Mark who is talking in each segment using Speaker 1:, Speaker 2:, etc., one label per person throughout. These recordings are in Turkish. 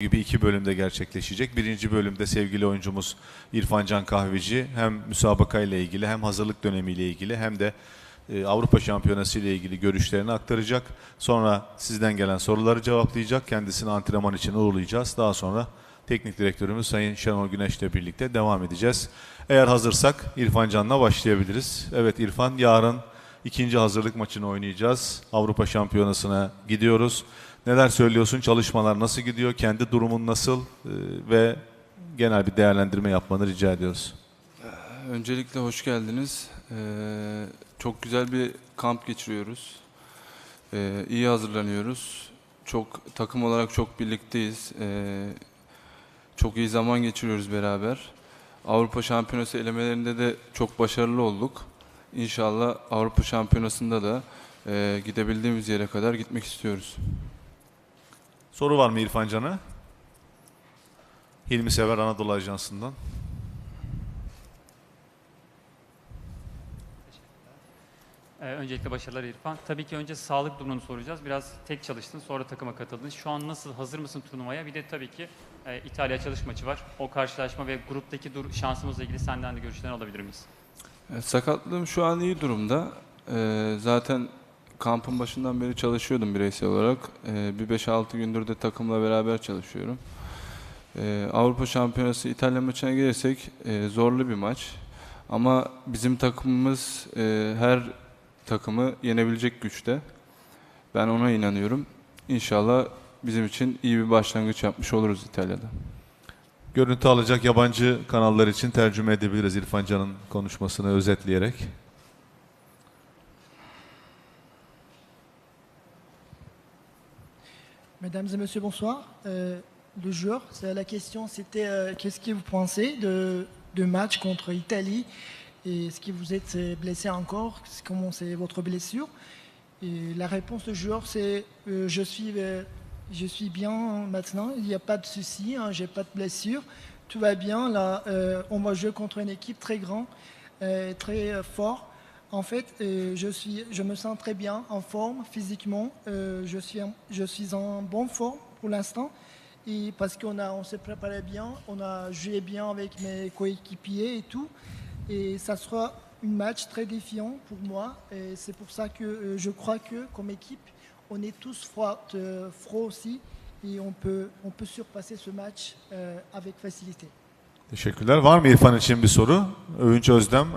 Speaker 1: gibi iki bölümde gerçekleşecek. Birinci bölümde sevgili oyuncumuz İrfan Can Kahveci hem müsabaka ile ilgili hem hazırlık dönemiyle ilgili hem de e, Avrupa Şampiyonası ile ilgili görüşlerini aktaracak. Sonra sizden gelen soruları cevaplayacak. Kendisini antrenman için uğurlayacağız. Daha sonra teknik direktörümüz Sayın Şenol Güneş'le birlikte devam edeceğiz. Eğer hazırsak İrfan Can'la başlayabiliriz. Evet İrfan yarın ikinci hazırlık maçını oynayacağız. Avrupa Şampiyonası'na gidiyoruz. Neler söylüyorsun? Çalışmalar nasıl gidiyor? Kendi durumun nasıl? Ee, ve genel bir değerlendirme yapmanı rica ediyoruz.
Speaker 2: Öncelikle hoş geldiniz. Ee, çok güzel bir kamp geçiriyoruz. Ee, iyi hazırlanıyoruz. Çok takım olarak çok birlikteyiz. Ee, çok iyi zaman geçiriyoruz beraber. Avrupa Şampiyonası elemelerinde de çok başarılı olduk. İnşallah Avrupa Şampiyonası'nda da e, gidebildiğimiz yere kadar gitmek istiyoruz.
Speaker 1: Soru var mı İrfan Can'a? Hilmi Sever Anadolu Ajansı'ndan.
Speaker 3: Ee, öncelikle başarılar İrfan. Tabii ki önce sağlık durumunu soracağız. Biraz tek çalıştın, sonra takıma katıldın. Şu an nasıl, hazır mısın turnuvaya? Bir de tabii ki e, İtalya çalış maçı var. O karşılaşma ve gruptaki dur şansımızla ilgili senden de görüşlerini alabilir miyiz?
Speaker 2: E, Sakatlığım şu an iyi durumda. E, zaten kampın başından beri çalışıyordum bireysel olarak. E, bir 5-6 gündür de takımla beraber çalışıyorum. E, Avrupa Şampiyonası İtalya maçına gelirsek e, zorlu bir maç. Ama bizim takımımız e, her takımı yenebilecek güçte. Ben ona inanıyorum. İnşallah bizim için iyi bir başlangıç yapmış oluruz İtalya'da.
Speaker 1: Görüntü alacak yabancı kanallar için tercüme edebiliriz İrfan Can'ın konuşmasını özetleyerek.
Speaker 4: Mesdames et messieurs, bonsoir. Euh, le joueur, la question, c'était euh, qu'est-ce que vous pensez de, match contre l'Italie et est-ce que vous êtes euh, blessé encore? Comment c'est votre blessure? Et la réponse du joueur, c'est je suis je suis bien maintenant, il n'y a pas de souci, hein, j'ai pas de blessure, tout va bien. Là, on va jouer contre une équipe très grande, très euh, fort. En fait, euh, je, suis, je me sens très bien en forme physiquement. Euh, je, suis en, je suis en bonne forme pour l'instant. Et parce qu'on on s'est préparé bien, on a joué bien avec mes coéquipiers et tout. Et ça sera un match très défiant pour moi. Et c'est pour ça que euh, je crois que comme équipe, on est tous froids, froids aussi. Et on peut, on peut surpasser ce match avec facilité.
Speaker 1: Teşekkürler. Var mı İrfan için bir soru? Övünç Özdem.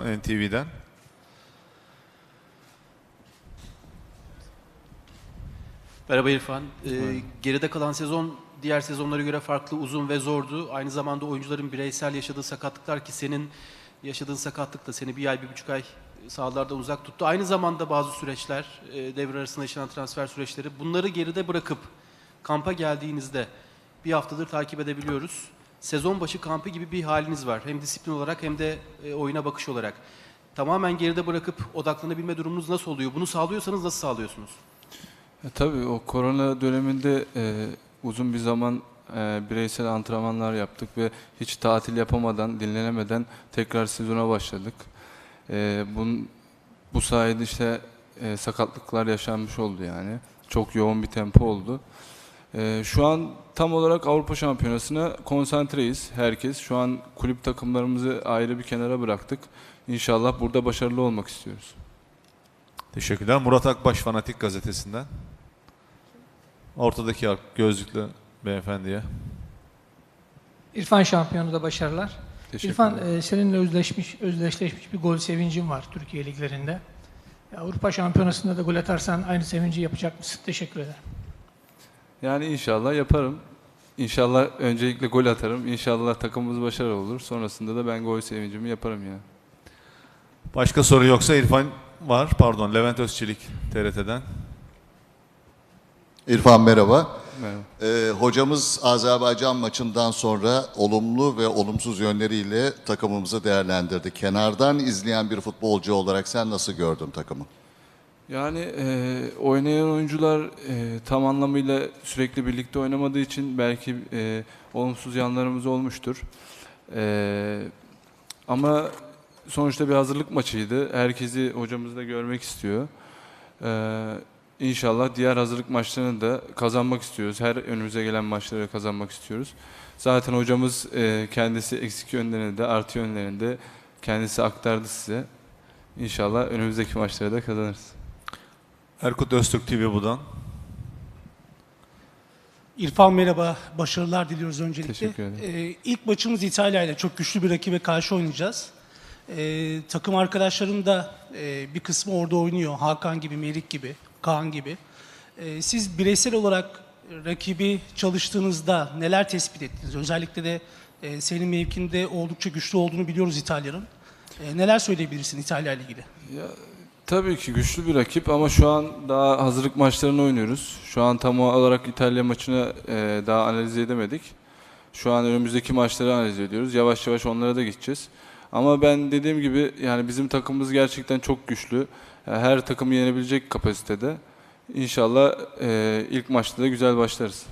Speaker 5: Merhaba İrfan. Ee, geride kalan sezon diğer sezonlara göre farklı, uzun ve zordu. Aynı zamanda oyuncuların bireysel yaşadığı sakatlıklar ki senin yaşadığın sakatlık da seni bir ay, bir buçuk ay sahalardan uzak tuttu. Aynı zamanda bazı süreçler, e, devre arasında yaşanan transfer süreçleri. Bunları geride bırakıp kampa geldiğinizde bir haftadır takip edebiliyoruz. Sezon başı kampı gibi bir haliniz var. Hem disiplin olarak hem de e, oyuna bakış olarak. Tamamen geride bırakıp odaklanabilme durumunuz nasıl oluyor? Bunu sağlıyorsanız nasıl sağlıyorsunuz?
Speaker 2: E, tabii o korona döneminde e, uzun bir zaman e, bireysel antrenmanlar yaptık ve hiç tatil yapamadan, dinlenemeden tekrar sezona başladık. E, bun, bu sayede işte e, sakatlıklar yaşanmış oldu yani. Çok yoğun bir tempo oldu. E, şu an tam olarak Avrupa Şampiyonası'na konsantreyiz herkes. Şu an kulüp takımlarımızı ayrı bir kenara bıraktık. İnşallah burada başarılı olmak istiyoruz.
Speaker 1: Teşekkürler. Murat Akbaş Fanatik Gazetesi'nden. Ortadaki gözlüklü beyefendiye.
Speaker 6: İrfan şampiyonu da başarılar. İrfan e, seninle özleşmiş, özdeşleşmiş bir gol sevincin var Türkiye liglerinde. Avrupa şampiyonasında da gol atarsan aynı sevinci yapacak mısın? Teşekkür ederim.
Speaker 2: Yani inşallah yaparım. İnşallah öncelikle gol atarım. İnşallah takımımız başarılı olur. Sonrasında da ben gol sevincimi yaparım ya.
Speaker 1: Başka soru yoksa İrfan var. Pardon Levent Özçelik TRT'den.
Speaker 7: İrfan merhaba.
Speaker 2: Merhaba.
Speaker 7: Ee, hocamız Azerbaycan maçından sonra olumlu ve olumsuz yönleriyle takımımızı değerlendirdi. Kenardan izleyen bir futbolcu olarak sen nasıl gördün takımı?
Speaker 2: Yani e, oynayan oyuncular e, tam anlamıyla sürekli birlikte oynamadığı için belki e, olumsuz yanlarımız olmuştur. E, ama sonuçta bir hazırlık maçıydı. Herkesi hocamız da görmek istiyor. E, İnşallah diğer hazırlık maçlarını da kazanmak istiyoruz. Her önümüze gelen maçları kazanmak istiyoruz. Zaten hocamız e, kendisi eksik yönlerini de artı yönlerini de kendisi aktardı size. İnşallah önümüzdeki maçları da kazanırız.
Speaker 1: Erkut Öztürk TV buradan.
Speaker 8: İrfan merhaba, başarılar diliyoruz öncelikle.
Speaker 2: Teşekkür ederim.
Speaker 8: Ee, ilk maçımız İtalya ile çok güçlü bir rakibe karşı oynayacağız. Ee, takım arkadaşlarım da e, bir kısmı orada oynuyor. Hakan gibi, Merik gibi, Kaan gibi. Ee, siz bireysel olarak rakibi çalıştığınızda neler tespit ettiniz? Özellikle de e, senin mevkinde oldukça güçlü olduğunu biliyoruz İtalya'nın. Ee, neler söyleyebilirsin İtalya ile ilgili?
Speaker 2: Tabii ki güçlü bir rakip ama şu an daha hazırlık maçlarını oynuyoruz. Şu an tam olarak İtalya maçını e, daha analiz edemedik. Şu an önümüzdeki maçları analiz ediyoruz. Yavaş yavaş onlara da gideceğiz. Ama ben dediğim gibi yani bizim takımımız gerçekten çok güçlü. Yani Her takımı yenebilecek kapasitede. İnşallah e, ilk maçta da güzel başlarız.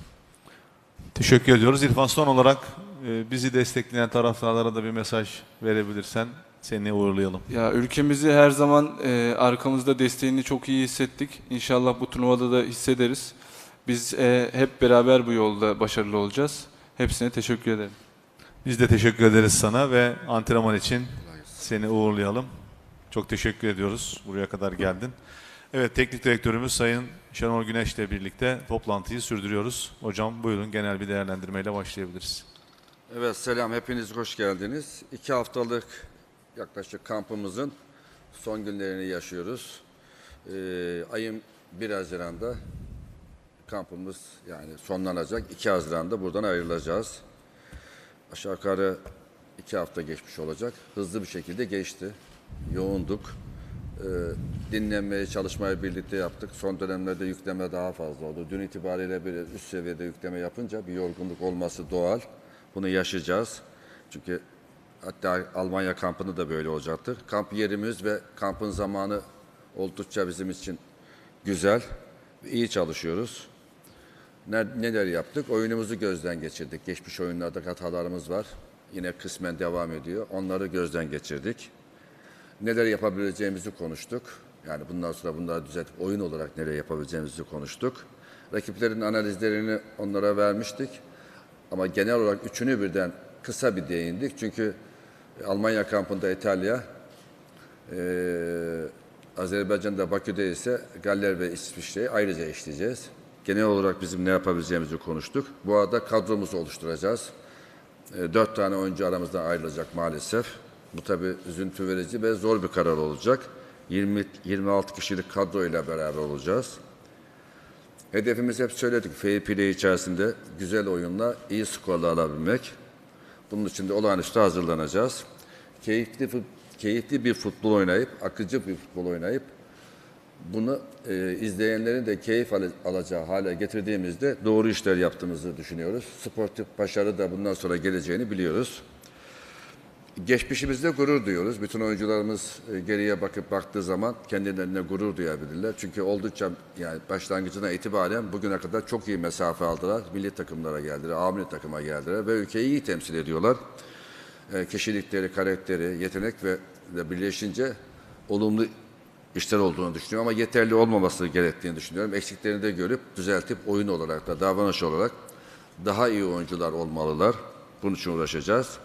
Speaker 1: Teşekkür ediyoruz. İrfan son olarak e, bizi destekleyen taraftarlara da bir mesaj verebilirsen seni uğurlayalım.
Speaker 2: Ya ülkemizi her zaman e, arkamızda desteğini çok iyi hissettik. İnşallah bu turnuvada da hissederiz. Biz e, hep beraber bu yolda başarılı olacağız. Hepsine teşekkür ederim.
Speaker 1: Biz de teşekkür ederiz sana ve antrenman için seni uğurlayalım. Çok teşekkür ediyoruz. Buraya kadar geldin. Evet, teknik direktörümüz Sayın Şenol Güneş'le birlikte toplantıyı sürdürüyoruz. Hocam buyurun genel bir değerlendirmeyle başlayabiliriz.
Speaker 9: Evet selam hepiniz hoş geldiniz. İki haftalık yaklaşık kampımızın son günlerini yaşıyoruz. Ee, ayın 1 Haziran'da kampımız yani sonlanacak. 2 Haziran'da buradan ayrılacağız. Aşağı yukarı iki hafta geçmiş olacak. Hızlı bir şekilde geçti. Yoğunduk. Ee, dinlenmeyi, çalışmayı birlikte yaptık. Son dönemlerde yükleme daha fazla oldu. Dün itibariyle bir üst seviyede yükleme yapınca bir yorgunluk olması doğal. Bunu yaşayacağız. Çünkü hatta Almanya kampını da böyle olacaktır. Kamp yerimiz ve kampın zamanı oldukça bizim için güzel. İyi çalışıyoruz. Ne- Neler yaptık? Oyunumuzu gözden geçirdik. Geçmiş oyunlarda hatalarımız var. Yine kısmen devam ediyor. Onları gözden geçirdik. Neler yapabileceğimizi konuştuk. Yani bundan sonra bunları düzeltip oyun olarak neler yapabileceğimizi konuştuk. Rakiplerin analizlerini onlara vermiştik. Ama genel olarak üçünü birden kısa bir değindik. Çünkü Almanya kampında İtalya, eee Azerbaycan'da Bakü'de ise Galler ve İsviçre'yi ayrıca işleyeceğiz. Genel olarak bizim ne yapabileceğimizi konuştuk. Bu arada kadromuzu oluşturacağız. E, Dört tane oyuncu aramızdan ayrılacak maalesef. Bu tabii üzüntü verici ve zor bir karar olacak. 20 26 kişilik kadroyla beraber olacağız. Hedefimiz hep söyledik. Fair play içerisinde güzel oyunla iyi skorla alabilmek. Bunun için de olağanüstü hazırlanacağız. Keyifli, keyifli bir futbol oynayıp, akıcı bir futbol oynayıp bunu e, izleyenlerin de keyif al- alacağı hale getirdiğimizde doğru işler yaptığımızı düşünüyoruz. Sportif başarı da bundan sonra geleceğini biliyoruz. Geçmişimizde gurur duyuyoruz. Bütün oyuncularımız e, geriye bakıp baktığı zaman kendilerine gurur duyabilirler. Çünkü oldukça yani başlangıcına itibaren bugüne kadar çok iyi mesafe aldılar. Milli takımlara geldiler, amiri takıma geldiler ve ülkeyi iyi temsil ediyorlar. E, Kişilikleri, karakteri, yetenek ve birleşince olumlu işler olduğunu düşünüyorum ama yeterli olmaması gerektiğini düşünüyorum. Eksiklerini de görüp düzeltip oyun olarak da davranış olarak daha iyi oyuncular olmalılar. Bunun için uğraşacağız.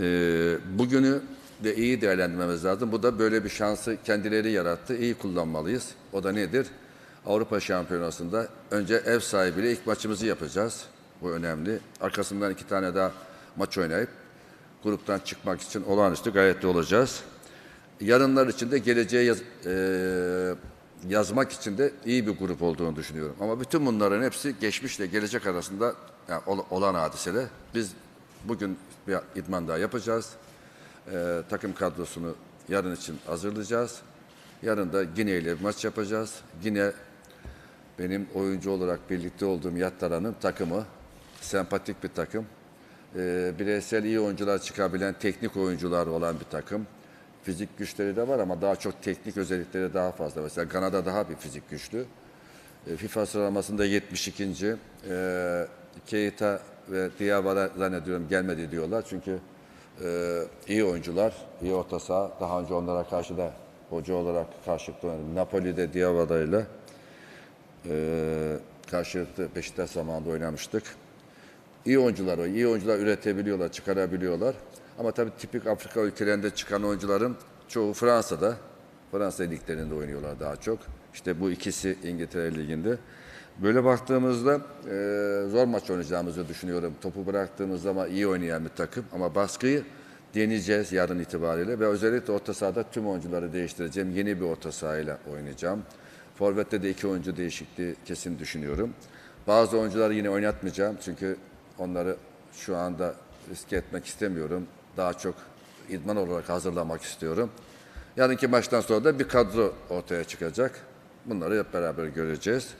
Speaker 9: Ee, bugünü de iyi değerlendirmemiz lazım. Bu da böyle bir şansı kendileri yarattı. İyi kullanmalıyız. O da nedir? Avrupa Şampiyonası'nda önce ev sahibiyle ilk maçımızı yapacağız. Bu önemli. Arkasından iki tane daha maç oynayıp gruptan çıkmak için olağanüstü gayretli olacağız. Yarınlar için de geleceğe yaz- eee, yazmak için de iyi bir grup olduğunu düşünüyorum. Ama bütün bunların hepsi geçmişle gelecek arasında yani ol- olan hadiseler. Biz bugün bir idman daha yapacağız. Eee, takım kadrosunu yarın için hazırlayacağız. Yarın da Gine ile maç yapacağız. Gine benim oyuncu olarak birlikte olduğum Yattaran'ın takımı. Sempatik bir takım. Ee, bireysel iyi oyuncular çıkabilen teknik oyuncular olan bir takım. Fizik güçleri de var ama daha çok teknik özellikleri daha fazla. Mesela Kanada daha bir fizik güçlü. Ee, FIFA sıralamasında 72. Ee, Keita ve Diawara zannediyorum gelmedi diyorlar. Çünkü e, iyi oyuncular, iyi orta saha. Daha önce onlara karşı da hoca olarak karşılıklı oynadım. Napoli'de Diawara ile Ee, karşılıklı Beşiktaş zamanında oynamıştık. İyi oyuncular o. iyi oyuncular üretebiliyorlar, çıkarabiliyorlar. Ama tabii tipik Afrika ülkelerinde çıkan oyuncuların çoğu Fransa'da. Fransa liglerinde oynuyorlar daha çok. İşte bu ikisi İngiltere Ligi'nde. Böyle baktığımızda e, zor maç oynayacağımızı düşünüyorum. Topu bıraktığımız zaman iyi oynayan bir takım. Ama baskıyı deneyeceğiz yarın itibariyle. Ve özellikle orta sahada tüm oyuncuları değiştireceğim. Yeni bir orta sahayla oynayacağım. Forvet'te de iki oyuncu değişikliği kesin düşünüyorum. Bazı oyuncuları yine oynatmayacağım. Çünkü onları şu anda riske etmek istemiyorum. Daha çok idman olarak hazırlamak istiyorum. Yarınki maçtan sonra da bir kadro ortaya çıkacak. Bunları hep beraber göreceğiz.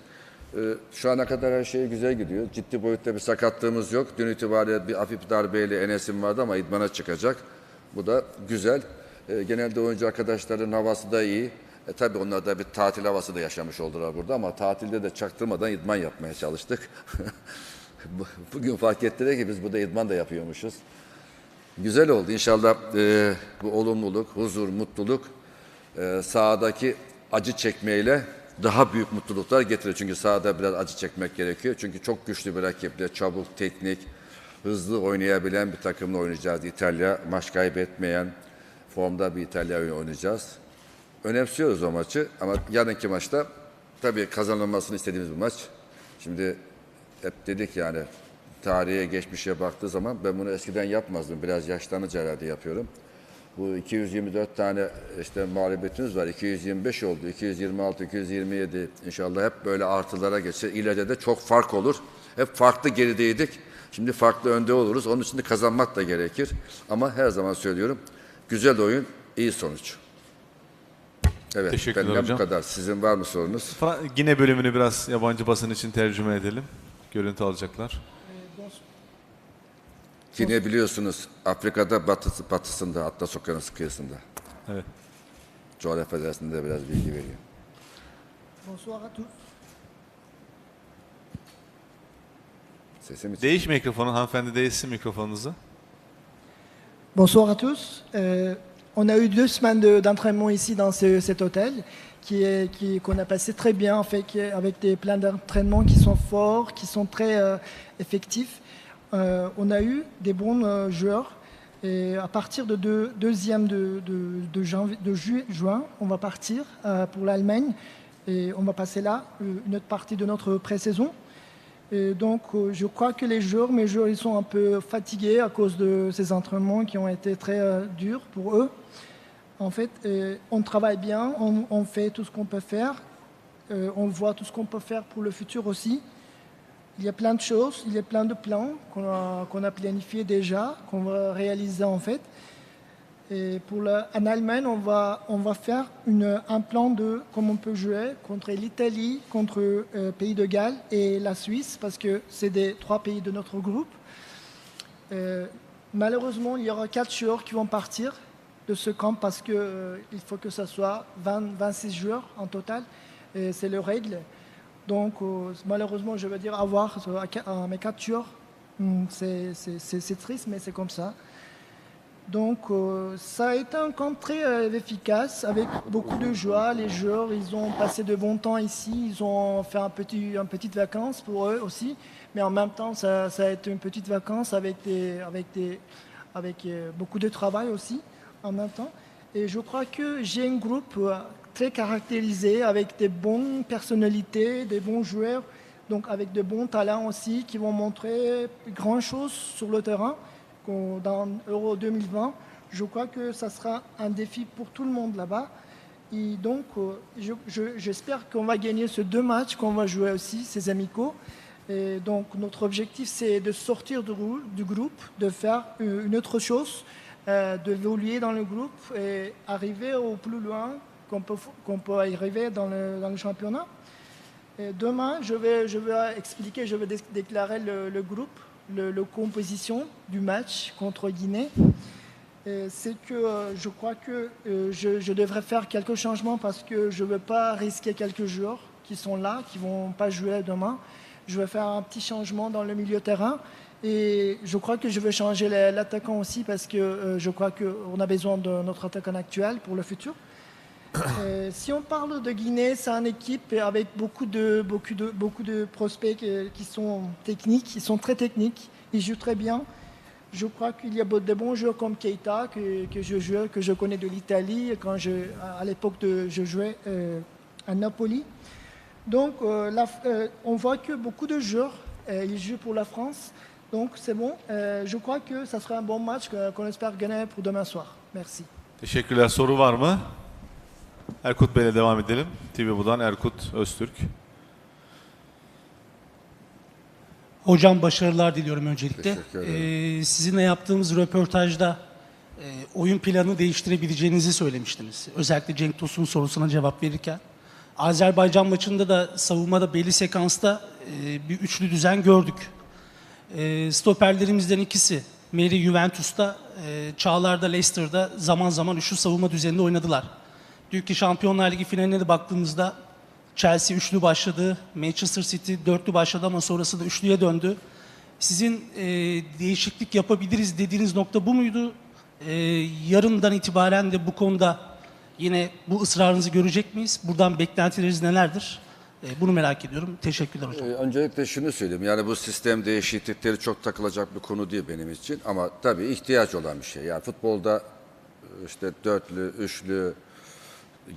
Speaker 9: Ee, Şu ana kadar her şey güzel gidiyor. Ciddi boyutta bir sakatlığımız yok. Dün itibariyle bir hafif darbeyle Enes'im vardı ama idmana çıkacak. Bu da güzel. Ee, Genelde oyuncu arkadaşların havası da iyi. E tabii onlar da bir tatil havası da yaşamış oldular burada ama tatilde de çaktırmadan idman yapmaya çalıştık. Bu- Bugün fark ettiler ki biz burada idman da yapıyormuşuz. Güzel oldu. İnşallah e, bu olumluluk, huzur, mutluluk e, sahadaki acı çekmeyle daha büyük mutluluklar getirir. Çünkü sahada biraz acı çekmek gerekiyor. Çünkü çok güçlü bir rakiple, çabuk, teknik, hızlı oynayabilen bir takımla oynayacağız. İtalya maç kaybetmeyen, formda bir İtalya oynayacağız. Önemsiyoruz o maçı ama yarınki maçta tabii kazanılmasını istediğimiz bir maç. Şimdi hep dedik yani tarihe geçmişe baktığı zaman ben bunu eskiden yapmazdım. Biraz yaşlanınca herhalde yapıyorum. Bu 224 tane işte mağlubiyetimiz var. 225 oldu. 226, 227 inşallah hep böyle artılara geçer. İleride de çok fark olur. Hep farklı gerideydik. Şimdi farklı önde oluruz. Onun için de kazanmak da gerekir. Ama her zaman söylüyorum. Güzel oyun, iyi sonuç. Evet,
Speaker 1: Teşekkürler
Speaker 9: benden
Speaker 1: hocam.
Speaker 9: bu kadar. Sizin var mı sorunuz?
Speaker 1: Fra- Yine bölümünü biraz yabancı basın için tercüme edelim. Görüntü alacaklar.
Speaker 9: Yine biliyorsunuz Afrika'da batısı, batısında Atlas Okyanusu kıyısında.
Speaker 1: Evet.
Speaker 9: Coğrafya Federasyon'da biraz bilgi veriyor.
Speaker 4: Bonsoir à tous.
Speaker 9: Sesim hiç-
Speaker 1: Değiş mikrofonu, hanımefendi değişsin mikrofonunuzu.
Speaker 4: Bonsoir à tous. Euh, on a eu deux semaines de- d'entraînement ici dans ce- cet hôtel qui est qui qu'on a passé très bien en fait, avec des plans d'entraînement qui sont forts, qui sont très euh, effectifs. Euh, on a eu des bons euh, joueurs. Et à partir de deux- deuxième de, juin, on va partir euh, pour l'Allemagne et on va passer là une autre partie de notre pré-saison. Donc, je crois que les joueurs, mes joueurs, ils sont un peu fatigués à cause de ces entraînements qui ont été très durs pour eux. En fait, on travaille bien, on, fait tout ce qu'on peut faire, on voit tout ce qu'on peut faire pour le futur aussi. Il y a plein de choses, il y a plein de plans qu'on a, qu'on a planifiés déjà, qu'on va réaliser en fait. Et pour le, en Allemagne, on va, on va faire un plan de comment on peut jouer contre l'Italie, contre euh, Pays de Galles et la Suisse, parce que c'est des trois pays de notre groupe. Euh, malheureusement, il y aura quatre joueurs qui vont partir de ce camp parce qu'il il faut que ce soit 20, 26 joueurs en total. C'est le règle. Donc, euh, malheureusement, je veux dire avoir euh, mes joueurs. Hum, C'est triste, mais c'est comme ça. Donc, euh, ça a été un camp très efficace avec beaucoup de joie. Les joueurs, ils ont passé de bons temps ici. Ils ont fait un petit, une petite vacances pour eux aussi. Mais en même temps, ça, ça a été une petite vacance avec, des, avec, des, avec beaucoup de travail aussi en même temps. Et je crois que j'ai un groupe très caractérisé avec des bonnes personnalités, des bons joueurs, donc avec de bons talents aussi qui vont montrer grand chose sur le terrain dans Euro 2020. Je crois que ça sera un défi pour tout le monde là-bas. Et donc, euh, je- je- j'espère qu'on va gagner ces deux matchs qu'on va jouer aussi, ces amicaux. Et donc, notre objectif, c'est de sortir du, rou- du groupe, de faire une autre chose, euh, d'évoluer dans le groupe et arriver au plus loin qu'on peut, qu'on peut arriver dans le, dans championnat. Demain, je vais, expliquer, je vais dé- déclarer le, groupe, le, le composition du match contre Guinée. C'est que euh, je crois que euh, je, je devrais faire quelques changements parce que je ne veux pas risquer quelques joueurs qui sont là, qui ne vont pas jouer demain. Je vais faire un petit changement dans le milieu terrain. Et je crois que je vais changer la- l'attaquant aussi parce que euh, je crois qu'on a besoin de notre attaquant actuel pour le futur. Euh, si on parle de Guinée, c'est une équipe avec beaucoup de, beaucoup de, beaucoup de prospects qui sont techniques, ils sont très techniques, ils jouent très bien. Je crois qu'il y a de bons joueurs comme Keita que, je joue, que je connais de l'Italie à l'époque de, je jouais euh, à Napoli. Donc, euh, on voit que beaucoup de joueurs, ils jouent pour la France. Donc, c'est bon. Je crois que ça sera un bon match qu'on espère gagner pour demain soir. Merci.
Speaker 1: Erkut Bey'le devam edelim. TV Bu'dan Erkut Öztürk.
Speaker 8: Hocam başarılar diliyorum öncelikle. Ee, sizinle yaptığımız röportajda e, oyun planı değiştirebileceğinizi söylemiştiniz. Özellikle Cenk Tosun sorusuna cevap verirken. Azerbaycan maçında da savunmada belli sekansta e, bir üçlü düzen gördük. E, stoperlerimizden ikisi Meri Juventus'ta, e, Çağlar'da Leicester'da zaman zaman üçlü savunma düzeninde oynadılar. Dünkü Şampiyonlar Ligi finaline de baktığımızda Chelsea üçlü başladı, Manchester City dörtlü başladı ama sonrası da üçlüye döndü. Sizin e, değişiklik yapabiliriz dediğiniz nokta bu muydu? E, yarından itibaren de bu konuda yine bu ısrarınızı görecek miyiz? Buradan beklentileriniz nelerdir? E, bunu merak ediyorum. Teşekkürler hocam.
Speaker 9: Ee, Öncelikle şunu söyleyeyim. Yani bu sistem değişiklikleri çok takılacak bir konu değil benim için. Ama tabii ihtiyaç olan bir şey. Yani futbolda e, işte dörtlü, üçlü,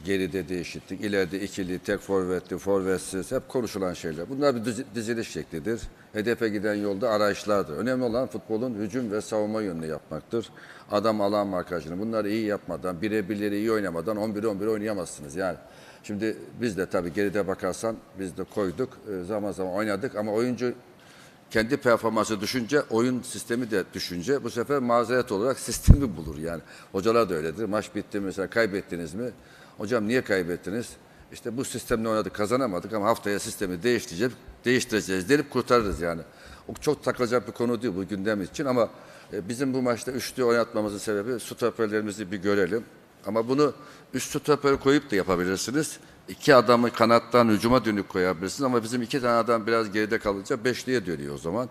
Speaker 9: geride değişiklik, ileride ikili, tek forvetli, forvetsiz hep konuşulan şeyler. Bunlar bir dizi- diziliş şeklidir. Hedefe giden yolda arayışlardır. Önemli olan futbolun hücum ve savunma yönünü yapmaktır. Adam alan markajını bunları iyi yapmadan, birebirleri iyi oynamadan 11-11 oynayamazsınız. Yani şimdi biz de tabii geride bakarsan biz de koyduk, e, zaman zaman oynadık ama oyuncu kendi performansı düşünce, oyun sistemi de düşünce bu sefer mazeret olarak sistemi bulur yani. Hocalar da öyledir. Maç bitti mesela kaybettiniz mi? Hocam niye kaybettiniz? İşte bu sistemle oynadık, kazanamadık ama haftaya sistemi değiştireceğiz, değiştireceğiz denip kurtarırız yani. O çok takılacak bir konu değil bu gündem için ama e, bizim bu maçta üçlü oynatmamızın sebebi stoperlerimizi bir görelim. Ama bunu üst stoper koyup da yapabilirsiniz. İki adamı kanattan hücuma dönük koyabilirsiniz ama bizim iki tane adam biraz geride kalınca beşliye dönüyor o zaman.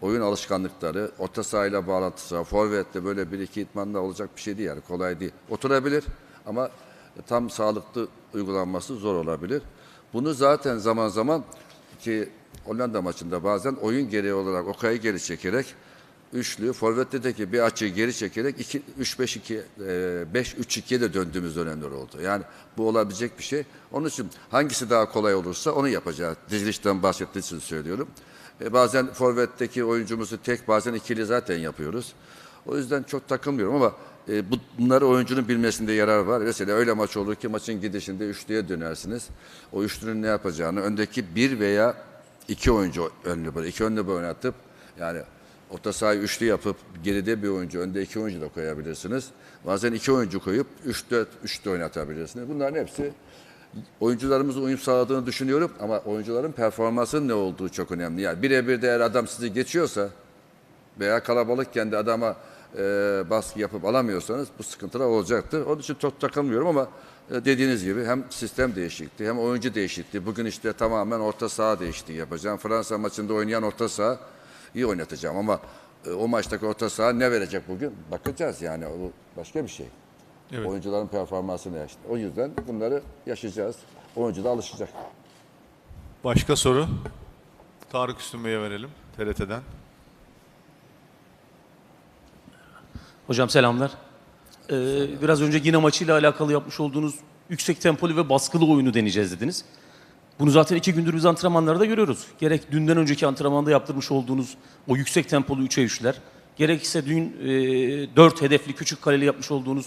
Speaker 9: Oyun alışkanlıkları, orta sahayla bağlantısı, forvetle böyle bir iki itmanla olacak bir şey değil yani kolay değil. Oturabilir ama tam sağlıklı uygulanması zor olabilir. Bunu zaten zaman zaman ki Hollanda maçında bazen oyun gereği olarak Okay'ı geri çekerek üçlü, forvet'teki bir açıyı geri çekerek 2 3 5 2 5 3 2'ye de döndüğümüz dönemler oldu. Yani bu olabilecek bir şey. Onun için hangisi daha kolay olursa onu yapacağız. Dizilişten bahsettiği için söylüyorum. E, bazen forvet'teki oyuncumuzu tek bazen ikili zaten yapıyoruz. O yüzden çok takılmıyorum ama e, bu, bunları oyuncunun bilmesinde yarar var. Mesela öyle maç olur ki maçın gidişinde üçlüye dönersiniz. O üçlünün ne yapacağını öndeki bir veya iki oyuncu önlü böyle iki önlü böyle oynatıp yani orta sahayı üçlü yapıp geride bir oyuncu önde iki oyuncu da koyabilirsiniz. Bazen iki oyuncu koyup üç dört üçlü oynatabilirsiniz. Bunların hepsi oyuncularımızın uyum sağladığını düşünüyorum ama oyuncuların performansının ne olduğu çok önemli. Yani birebir de eğer adam sizi geçiyorsa veya kalabalıkken de adama e, baskı yapıp alamıyorsanız bu sıkıntılar olacaktır. Onun için çok takılmıyorum ama e, dediğiniz gibi hem sistem değişikliği hem oyuncu değişikliği. Bugün işte tamamen orta saha değişikliği yapacağım. Fransa maçında oynayan orta saha iyi oynatacağım ama e, o maçtaki orta saha ne verecek bugün? Bakacağız yani o başka bir şey.
Speaker 1: Evet.
Speaker 9: Oyuncuların performansını yaşlı. O yüzden bunları yaşayacağız. Oyuncu da alışacak.
Speaker 1: Başka soru? Tarık Üstün Bey'e verelim TRT'den.
Speaker 10: Hocam selamlar. Ee, biraz önce yine maçıyla alakalı yapmış olduğunuz yüksek tempolu ve baskılı oyunu deneyeceğiz dediniz. Bunu zaten iki gündür biz antrenmanlarda görüyoruz. Gerek dünden önceki antrenmanda yaptırmış olduğunuz o yüksek tempolu 3'e 3'ler, gerekse dün e, 4 hedefli küçük kaleli yapmış olduğunuz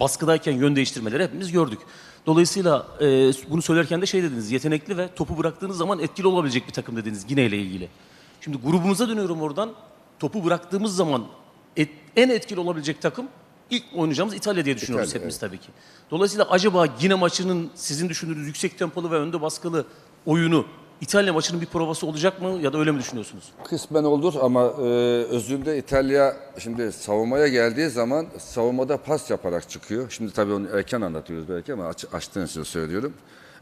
Speaker 10: baskıdayken yön değiştirmeleri hepimiz gördük. Dolayısıyla e, bunu söylerken de şey dediniz, yetenekli ve topu bıraktığınız zaman etkili olabilecek bir takım dediniz Gine ile ilgili. Şimdi grubumuza dönüyorum oradan. Topu bıraktığımız zaman et- en etkili olabilecek takım ilk oynayacağımız İtalya diye düşünüyoruz
Speaker 9: İtalya,
Speaker 10: hepimiz tabii ki. Dolayısıyla acaba yine maçının sizin düşündüğünüz yüksek tempolu ve önde baskılı oyunu İtalya maçının bir provası olacak mı ya da öyle mi düşünüyorsunuz?
Speaker 9: Kısmen olur ama e, özünde İtalya şimdi savunmaya geldiği zaman savunmada pas yaparak çıkıyor. Şimdi tabii onu erken anlatıyoruz belki ama aç, açtığın için söylüyorum.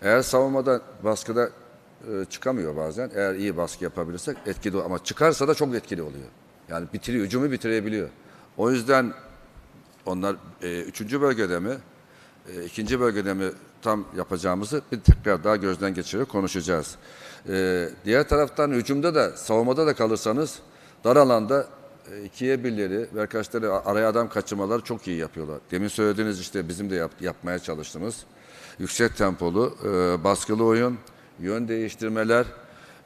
Speaker 9: Eğer savunmada baskıda e, çıkamıyor bazen. Eğer iyi baskı yapabilirsek etkili ama çıkarsa da çok etkili oluyor. Yani bitiriyor, hücumu bitirebiliyor. O yüzden onlar e, üçüncü bölgede mi? e, ikinci bölgede mi tam yapacağımızı bir tekrar daha gözden geçirip konuşacağız. E, diğer taraftan hücumda da savunmada da kalırsanız dar alanda e, ikiye birleri ve arkadaşları araya adam kaçırmaları çok iyi yapıyorlar. Demin söylediğiniz işte bizim de yap- yapmaya çalıştığımız yüksek tempolu, e, baskılı oyun, yön değiştirmeler,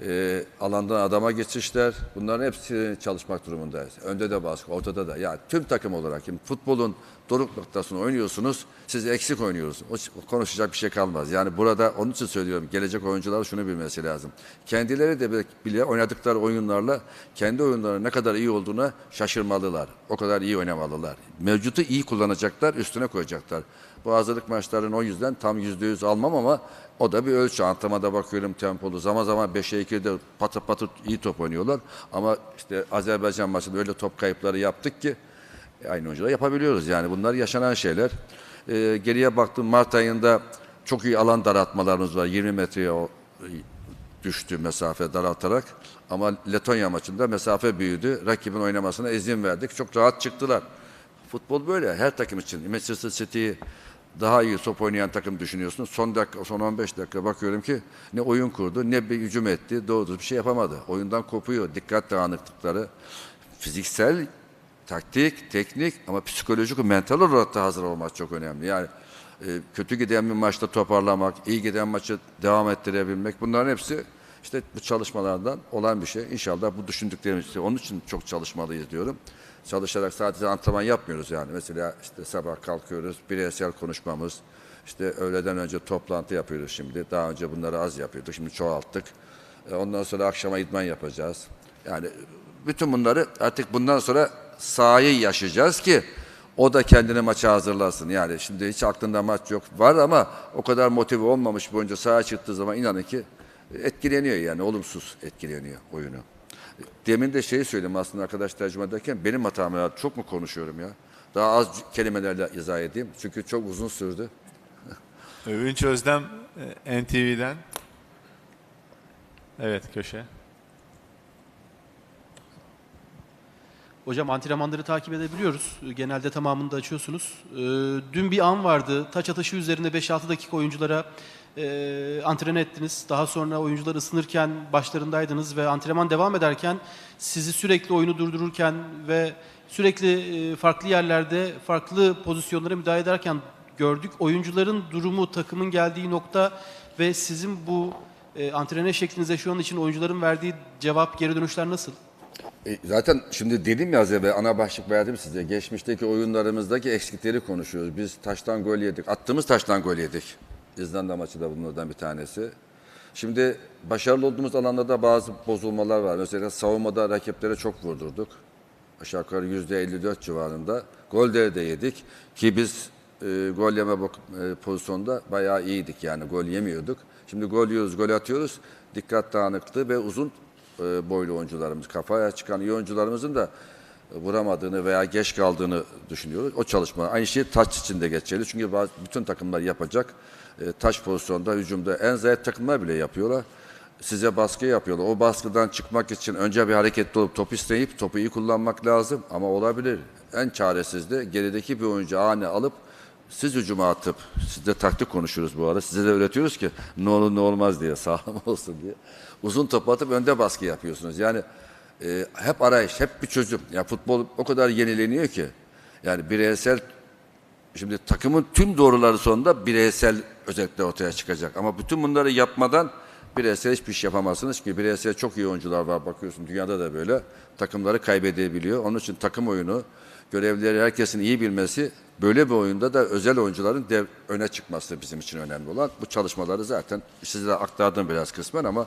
Speaker 9: e, alandan adama geçişler bunların hepsi çalışmak durumundayız. Önde de baskı, ortada da. Yani tüm takım olarak şimdi futbolun doruk noktasını oynuyorsunuz, siz eksik oynuyorsunuz. O konuşacak bir şey kalmaz. Yani burada onun için söylüyorum gelecek oyuncular şunu bilmesi lazım. Kendileri de bile- oynadıkları oyunlarla kendi oyunlarının ne kadar iyi olduğuna şaşırmalılar. O kadar iyi oynamalılar. Mevcutu iyi kullanacaklar, üstüne koyacaklar. Bu hazırlık maçlarını o yüzden tam yüzde yüz almam ama o da bir ölçü. Antrenmanda bakıyorum tempolu. Zaman zaman 5'e 2'de patır patır iyi top oynuyorlar. Ama işte Azerbaycan maçında öyle top kayıpları yaptık ki e, aynı oyuncular yapabiliyoruz. Yani bunlar yaşanan şeyler. Ee, geriye baktım Mart ayında çok iyi alan daraltmalarımız var. 20 metreye o, düştü mesafe daraltarak. Ama Letonya maçında mesafe büyüdü. Rakibin oynamasına izin verdik. Çok rahat çıktılar. Futbol böyle her takım için. Manchester City'yi daha iyi top oynayan takım düşünüyorsunuz. Son dakika, son 15 dakika bakıyorum ki ne oyun kurdu ne bir hücum etti. Doğru bir şey yapamadı. Oyundan kopuyor. Dikkat dağınıklıkları. Fiziksel, taktik, teknik ama psikolojik ve mental olarak da hazır olmak çok önemli. Yani e, kötü giden bir maçta toparlamak, iyi giden maçı devam ettirebilmek bunların hepsi işte bu çalışmalardan olan bir şey. İnşallah bu düşündüklerimiz onun için çok çalışmalıyız diyorum. Çalışarak sadece antrenman yapmıyoruz yani. Mesela işte sabah kalkıyoruz, bireysel konuşmamız, işte öğleden önce toplantı yapıyoruz şimdi. Daha önce bunları az yapıyorduk, şimdi çoğalttık. E, Ondan sonra akşama idman yapacağız. Yani bütün bunları artık bundan sonra sahayı yaşayacağız ki o da kendini maça hazırlasın. Yani şimdi hiç aklında maç yok. Var ama o kadar motive olmamış boyunca sahaya çıktığı zaman inanın ki etkileniyor yani olumsuz etkileniyor oyunu. Demin de şeyi söyledim aslında arkadaş tercüme ederken benim hatam ya çok mu konuşuyorum ya? Daha az kelimelerle izah edeyim. Çünkü çok uzun sürdü.
Speaker 1: Övünç Özlem e, NTV'den. Evet köşe.
Speaker 5: Hocam antrenmanları takip edebiliyoruz. Genelde tamamını da açıyorsunuz. Ee, dün bir an vardı. Taç atışı üzerinde 5-6 dakika oyunculara e, antren ettiniz. Daha sonra oyuncular ısınırken başlarındaydınız ve antrenman devam ederken sizi sürekli oyunu durdururken ve sürekli e, farklı yerlerde farklı pozisyonlara müdahale ederken gördük. Oyuncuların durumu, takımın geldiği nokta ve sizin bu e, antrene şeklinize şu an için oyuncuların verdiği cevap, geri dönüşler nasıl?
Speaker 9: E, Zaten şimdi dedim ya az ana başlık verdim size. Geçmişteki oyunlarımızdaki eksikleri konuşuyoruz. Biz taştan gol yedik. Attığımız taştan gol yedik. İzlanda maçı da bunlardan bir tanesi. Şimdi başarılı olduğumuz alanlarda bazı bozulmalar var. Mesela savunmada rakiplere çok vurdurduk. Aşağı yukarı yüzde 54 civarında. Gol de yedik. Ki biz e, gol yeme e, pozisyonda bayağı iyiydik yani gol yemiyorduk. Şimdi gol yiyoruz, gol atıyoruz. Dikkat dağınıklığı ve uzun e, boylu oyuncularımız, kafaya çıkan iyi oyuncularımızın da vuramadığını veya geç kaldığını düşünüyoruz. O çalışma aynı şey taç için de geçerli. Çünkü bazı, bütün takımlar yapacak. E, taş pozisyonda, hücumda en zayıf takımlar bile yapıyorlar. Size baskı yapıyorlar. O baskıdan çıkmak için önce bir hareketli olup top isteyip topu iyi kullanmak lazım. Ama olabilir. En çaresiz de gerideki bir oyuncu ani alıp siz hücuma atıp, siz de taktik konuşuruz bu arada. Size de öğretiyoruz ki ne olur ne olmaz diye, sağlam olsun diye. Uzun top atıp önde baskı yapıyorsunuz. Yani e, hep arayış, hep bir çözüm. Ya futbol o kadar yenileniyor ki. Yani bireysel Şimdi takımın tüm doğruları sonunda bireysel özellikle ortaya çıkacak. Ama bütün bunları yapmadan bireysel hiçbir şey yapamazsınız ki bireysel çok iyi oyuncular var bakıyorsun dünyada da böyle takımları kaybedebiliyor. Onun için takım oyunu görevlileri herkesin iyi bilmesi böyle bir oyunda da özel oyuncuların dev, öne çıkması bizim için önemli olan. Bu çalışmaları zaten size de aktardım biraz kısmen ama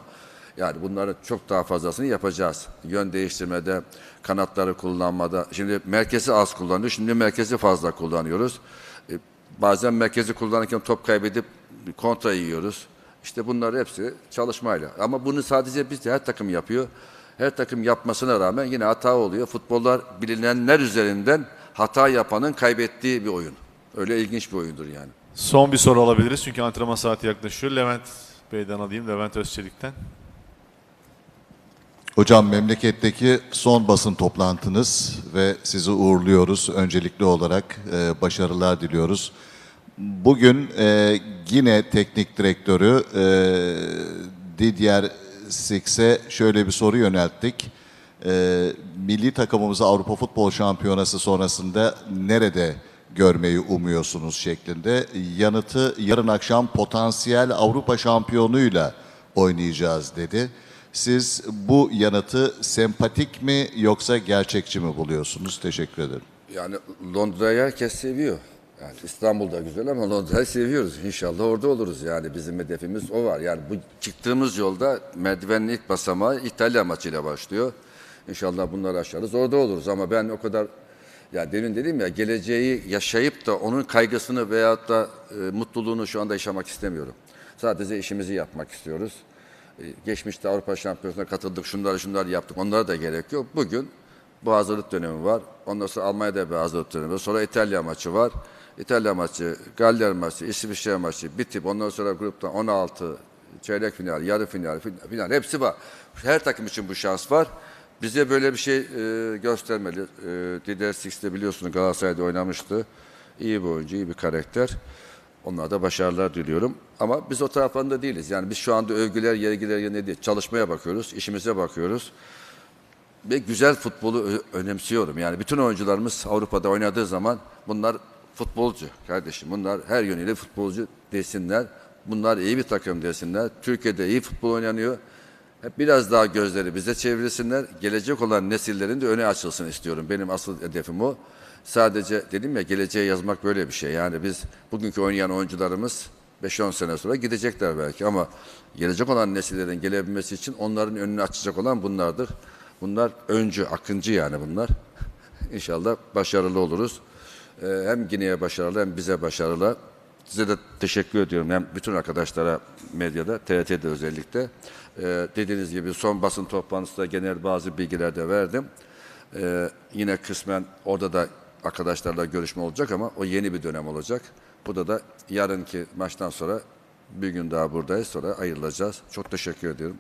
Speaker 9: yani bunların çok daha fazlasını yapacağız. Yön değiştirmede, kanatları kullanmada. Şimdi merkezi az kullanıyor, şimdi merkezi fazla kullanıyoruz. E, bazen merkezi kullanırken top kaybedip kontra yiyoruz. İşte bunlar hepsi çalışmayla. Ama bunu sadece biz de her takım yapıyor. Her takım yapmasına rağmen yine hata oluyor. Futbollar bilinenler üzerinden hata yapanın kaybettiği bir oyun. Öyle ilginç bir oyundur yani.
Speaker 1: Son bir soru alabiliriz çünkü antrenman saati yaklaşıyor. Levent Bey'den alayım. Levent Özçelik'ten.
Speaker 7: Hocam memleketteki son basın toplantınız ve sizi uğurluyoruz. Öncelikli olarak e, başarılar diliyoruz. Bugün e, yine teknik direktörü e, Didier Six'e şöyle bir soru yönelttik. E, milli takımımızı Avrupa Futbol Şampiyonası sonrasında nerede görmeyi umuyorsunuz şeklinde. Yanıtı yarın akşam potansiyel Avrupa şampiyonuyla oynayacağız dedi. Siz bu yanıtı sempatik mi yoksa gerçekçi mi buluyorsunuz? Teşekkür ederim.
Speaker 9: Yani Londra'yı herkes seviyor. Yani İstanbul'da güzel ama Londra'yı seviyoruz. İnşallah orada oluruz yani bizim hedefimiz o var. Yani bu çıktığımız yolda merdivenin ilk basamağı İtalya maçıyla başlıyor. İnşallah bunları aşarız orada oluruz ama ben o kadar ya demin dedim ya geleceği yaşayıp da onun kaygısını veyahut da e, mutluluğunu şu anda yaşamak istemiyorum. Sadece işimizi yapmak istiyoruz. Geçmişte Avrupa Şampiyonası'na katıldık, şunları şunları yaptık. Onlara da gerek yok. Bugün bu hazırlık dönemi var. Ondan sonra Almanya'da bir hazırlık dönemi var. Sonra İtalya maçı var. İtalya maçı, Galler maçı, İsviçre maçı bitip ondan sonra gruptan 16 çeyrek final, yarı final, final, final hepsi var. Her takım için bu şans var. Bize böyle bir şey e, göstermeli. E, Didier Six de biliyorsunuz Galatasaray'da oynamıştı. İyi bir oyuncu, iyi bir karakter. Onlara da başarılar diliyorum. Ama biz o taraflarında değiliz. Yani biz şu anda övgüler, yergiler yerine değil. Çalışmaya bakıyoruz, işimize bakıyoruz ve güzel futbolu önemsiyorum. Yani bütün oyuncularımız Avrupa'da oynadığı zaman bunlar futbolcu kardeşim. Bunlar her yönüyle futbolcu desinler. Bunlar iyi bir takım desinler. Türkiye'de iyi futbol oynanıyor. Hep biraz daha gözleri bize çevirsinler. Gelecek olan nesillerin de öne açılsın istiyorum. Benim asıl hedefim o. Sadece dedim ya geleceğe yazmak böyle bir şey. Yani biz bugünkü oynayan oyuncularımız 5-10 sene sonra gidecekler belki ama gelecek olan nesillerin gelebilmesi için onların önünü açacak olan bunlardır. Bunlar öncü, akıncı yani bunlar. İnşallah başarılı oluruz. Ee, hem Gine'ye başarılı hem bize başarılı. Size de teşekkür ediyorum. Hem bütün arkadaşlara medyada, TRT'de özellikle. Ee, dediğiniz gibi son basın toplantısında genel bazı bilgiler de verdim. Ee, yine kısmen orada da arkadaşlarla görüşme olacak ama o yeni bir dönem olacak. Burada da yarınki maçtan sonra bir gün daha buradayız. Sonra ayrılacağız. Çok teşekkür ediyorum.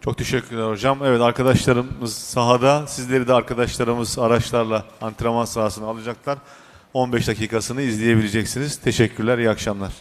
Speaker 1: Çok teşekkürler hocam. Evet arkadaşlarımız sahada, sizleri de arkadaşlarımız araçlarla antrenman sahasına alacaklar. 15 dakikasını izleyebileceksiniz. Teşekkürler, iyi akşamlar.